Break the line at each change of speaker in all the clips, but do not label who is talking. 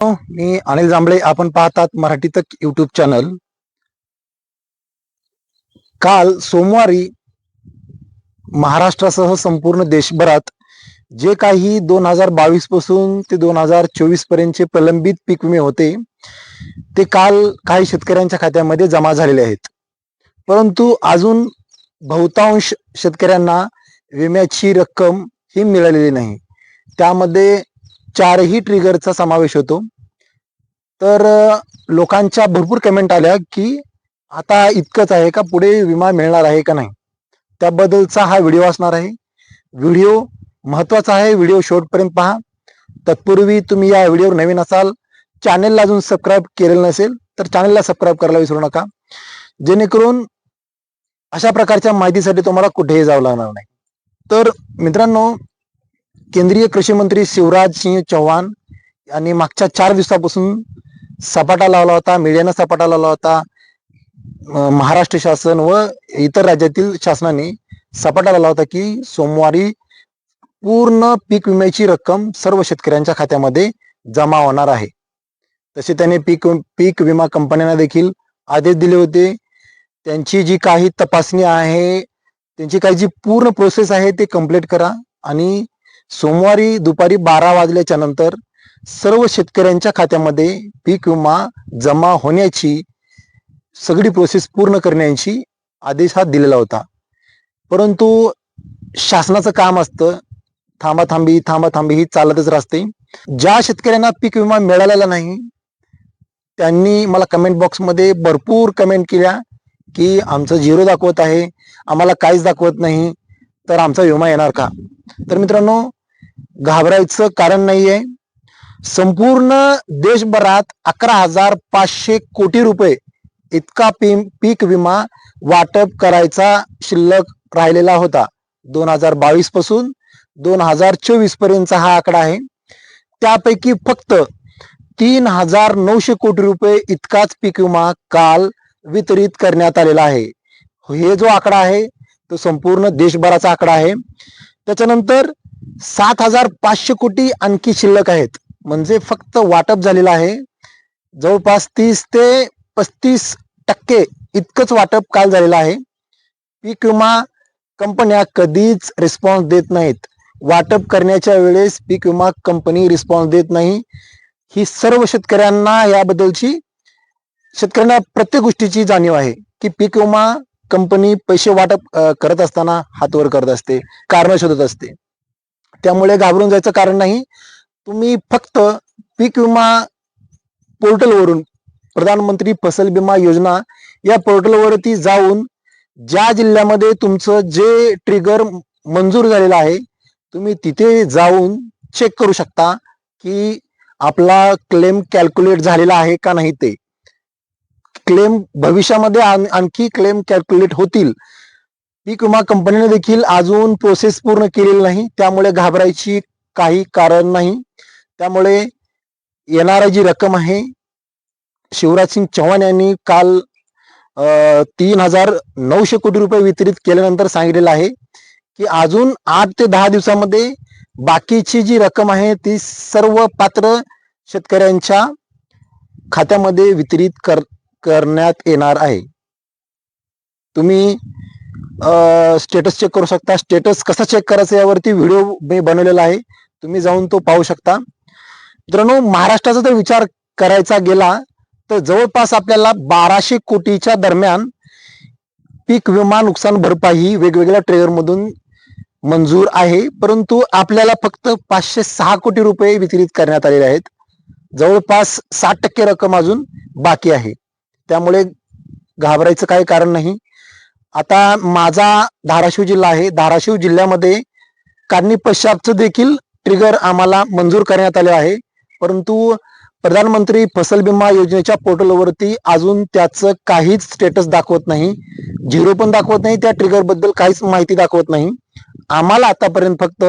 मी अनिल जांभळे आपण पाहतात मराठी तक युट्यूब चॅनल काल सोमवारी महाराष्ट्रासह संपूर्ण देशभरात जे काही दोन हजार बावीसपासून ते दोन हजार चोवीस पर्यंतचे प्रलंबित पीक विमे होते ते काल काही शेतकऱ्यांच्या खात्यामध्ये जमा झालेले आहेत. परंतु अजून बहुतांश शेतकऱ्यांना विम्याची रक्कम ही मिळालेली नाही. त्यामध्ये चारही ट्रिगरचा समावेश होतो. तर लोकांच्या भरपूर कमेंट आल्या की आता इतकंच आहे का पुढे विमा मिळणार आहे का नाही? त्याबद्दलचा हा व्हिडिओ असणार आहे. व्हिडिओ महत्त्वाचा आहे व्हिडिओ शेवटपर्यंत पहा. तत्पूर्वी तुम्ही या व्हिडिओवर नवीन असाल चॅनेलला अजून सबस्क्राईब केलेलं नसेल तर चॅनेलला सबस्क्राईब करायला विसरू नका. जेणेकरून अशा प्रकारच्या माहितीसाठी तुम्हाला कुठेही जावं लागणार नाही. तर मित्रांनो केंद्रीय कृषी मंत्री शिवराज सिंह चौहान यांनी मागच्या चार दिवसापासून सपाटा लावला होता मीडियानं सपाटा लावला होता. महाराष्ट्र शासन व इतर राज्यातील शासनाने सपाटा लावला होता की सोमवारी पूर्ण पीक विम्याची रक्कम सर्व शेतकऱ्यांच्या खात्यामध्ये जमा होणार आहे. तसे त्याने पीक पीक विमा कंपन्यांना देखील आदेश दिले होते. त्यांची जी काही तपासणी आहे त्यांची काही जी पूर्ण प्रोसेस आहे ते कंप्लीट करा आणि सोमवारी दुपारी बारा वाजल्याच्या नंतर सर्व शेतकऱ्यांच्या खात्यामध्ये पीक विमा जमा होण्याची सगळी प्रोसेस पूर्ण करण्याची आदेश हा दिलेला होता. परंतु शासनाचं काम असतं. थांबाथांबी थांबाथांबी ही चालतच राहते. ज्या शेतकऱ्यांना पीक विमा मिळालेला नाही त्यांनी मला कमेंट बॉक्समध्ये भरपूर कमेंट केल्या की आमचं झिरो दाखवत आहे आम्हाला काहीच दाखवत नाही तर आमचा विमा येणार का? तर मित्रांनो घाबरायचं कारण नाहीये. संपूर्ण देशभरात अकरा हजार पाचशे कोटी रुपये इतका पी- पीक विमा वाटप करायचा शिल्लक राहिलेला होता. दोन हजार बावीसपासून दोन हजार चोवीस पर्यंतचा हा आकडा आहे. त्यापैकी फक्त तीन हजार नऊशे कोटी रुपये इतकाच पीक विमा काल वितरित करण्यात आलेला आहे. हे जो आकडा आहे तो संपूर्ण देशभराचा आकडा आहे. त्याच्यानंतर सात हजार पाचशे कोटी आणखी शिल्लक आहेत. म्हणजे फक्त वाटप झालेलं आहे. जवळपास तीस ते पस्तीस टक्के इतकंच वाटप काल झालेलं आहे. पीक विमा कंपन्या कधीच रिस्पॉन्स देत नाहीत. वाटप करण्याच्या वेळेस पीक विमा कंपनी रिस्पॉन्स देत नाही. ही सर्व शेतकऱ्यांना याबद्दलची शेतकऱ्यांना प्रत्येक गोष्टीची जाणीव आहे की पीक विमा कंपनी पैसे वाटप करत असताना हातवर करत असते कारण शोधत असते. त्यामुळे घाबरून जायचं कारण नाही. तुम्ही फक्त पीक विमा पोर्टलवरून प्रधानमंत्री फसल विमा योजना या पोर्टलवरती जाऊन ज्या जिल्ह्यामध्ये तुमचं जे ट्रिगर मंजूर झालेलं आहे तुम्ही तिथे जाऊन चेक करू शकता की आपला क्लेम कॅल्क्युलेट झालेला आहे का नाही ते. क्लेम भविष्यामध्ये आणखी क्लेम कॅल्क्युलेट होतील. पीक विमा कंपनीने देखील अजून प्रोसेस पूर्ण केलेली नाही. त्यामुळे घाबरायची काही कारण नाही. त्यामुळे येणारी जी रक्कम आहे शिवराज सिंग चौहान यांनी काल तीन हजार नऊशे कोटी रुपये वितरित केल्यानंतर सांगितलेलं आहे की अजून आठ ते दहा दिवसामध्ये बाकीची जी रक्कम आहे ती सर्व पात्र शेतकऱ्यांच्या खात्यामध्ये वितरित कर करण्यात येणार आहे. तुम्ही स्टेटस चेक करू शकता. स्टेटस कसा चेक करायचा यावरती व्हिडिओ मी बनवलेला आहे. तुम्ही जाऊन तो पाहू शकता. मित्रांनो महाराष्ट्राचा जर विचार करायचा गेला तर जवळपास आपल्याला बाराशे कोटीच्या दरम्यान पीक विमा नुकसान भरपाई ही वेगवेगळ्या ट्रेअरमधून मंजूर आहे. परंतु आपल्याला फक्त पाचशे सहा कोटी रुपये वितरित करण्यात आलेले आहेत. जवळपास साठ टक्के रक्कम अजून बाकी आहे. त्यामुळे घाबरायचं काही कारण नाही. आता माझा धाराशिव जिल्हा आहे. धाराशिव जिल्ह्यामध्ये काढणी पश्चातचं देखील ट्रिगर आम्हाला मंजूर करण्यात आले आहे. परंतु प्रधानमंत्री फसल बिमा योजनेच्या पोर्टलवरती अजून त्याचं काहीच स्टेटस दाखवत नाही. झिरो पण दाखवत नाही. त्या ट्रिगरबद्दल काहीच माहिती दाखवत नाही. आम्हाला आतापर्यंत फक्त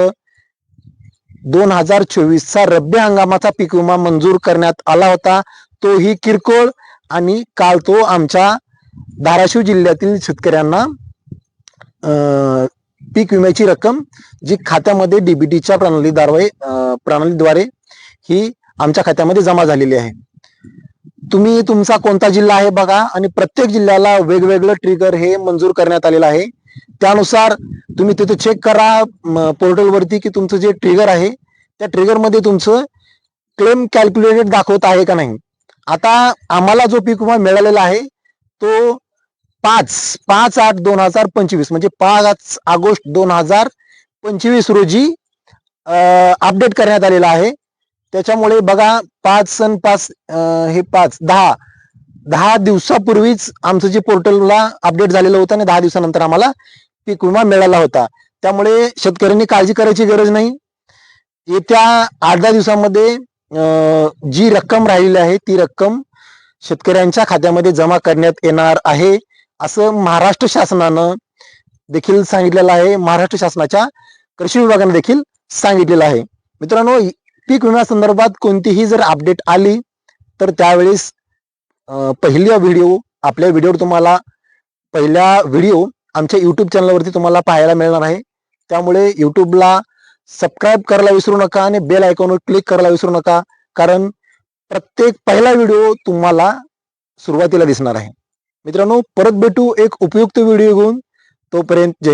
दोन हजार चोवीसचा रब्बी हंगामाचा पीक विमा मंजूर करण्यात आला होता. तोही किरकोळ आणि काल तो आमच्या धाराशिव जिल्ह्यातील शेतकऱ्यांना पीक विम्याची रक्कम जी खात्यामध्ये डीबीटीच्या प्रणालीद्वारे प्रणालीद्वारे ही आमच्या खात्यामध्ये जमा झालेली आहे. तुम्ही तुमचा कोणता जिल्हा आहे बघा आणि प्रत्येक जिल्ह्याला वेगवेगळं ट्रिगर हे मंजूर करण्यात आलेलं आहे. त्यानुसार तुम्ही तिथे चेक करा पोर्टलवरती की तुमचं जे ट्रिगर आहे त्या ट्रिगरमध्ये तुमचं क्लेम कॅल्क्युलेटेड दाखवत आहे का नाही. आता आम्हाला जो पीक विमा मिळालेला आहे तो पाच पाच आठ दोन हजार पंचवीस म्हणजे पाच ऑगस्ट दोन हजार पंचवीस रोजी अपडेट करण्यात आलेला आहे. त्याच्यामुळे बघा पाच सण पाच हे पाच दहा दहा दिवसापूर्वीच आमचं जे पोर्टलला अपडेट झालेलं होतं आणि दहा दिवसानंतर आम्हाला पीक विमा मिळाला होता. त्यामुळे शेतकऱ्यांनी काळजी करायची गरज नाही. येत्या आठ दहा दिवसामध्ये जी रक्कम राहिलेली आहे ती रक्कम शेतकऱ्यांच्या खात्यामध्ये जमा करण्यात येणार आहे असं महाराष्ट्र शासनानं देखील सांगितलेलं आहे. महाराष्ट्र शासनाच्या कृषी विभागाने देखील सांगितलेलं आहे. मित्रांनो पीक विम्या संदर्भात कोणतीही जर अपडेट आली तर त्यावेळेस पहिल्या व्हिडिओ आपल्या व्हिडिओवर तुम्हाला पहिला व्हिडिओ आमच्या युट्यूब चॅनलवरती तुम्हाला पाहायला मिळणार आहे. त्यामुळे युट्यूबला सबस्क्राईब करायला विसरू नका आणि बेल आयकॉनवर क्लिक करायला विसरू नका. कारण प्रत्येक पहिला व्हिडिओ तुम्हाला सुरुवातीला दिसणार आहे. मित्रांनो परत भेटू एक उपयुक्त व्हिडिओ घेऊन. तोपर्यंत जय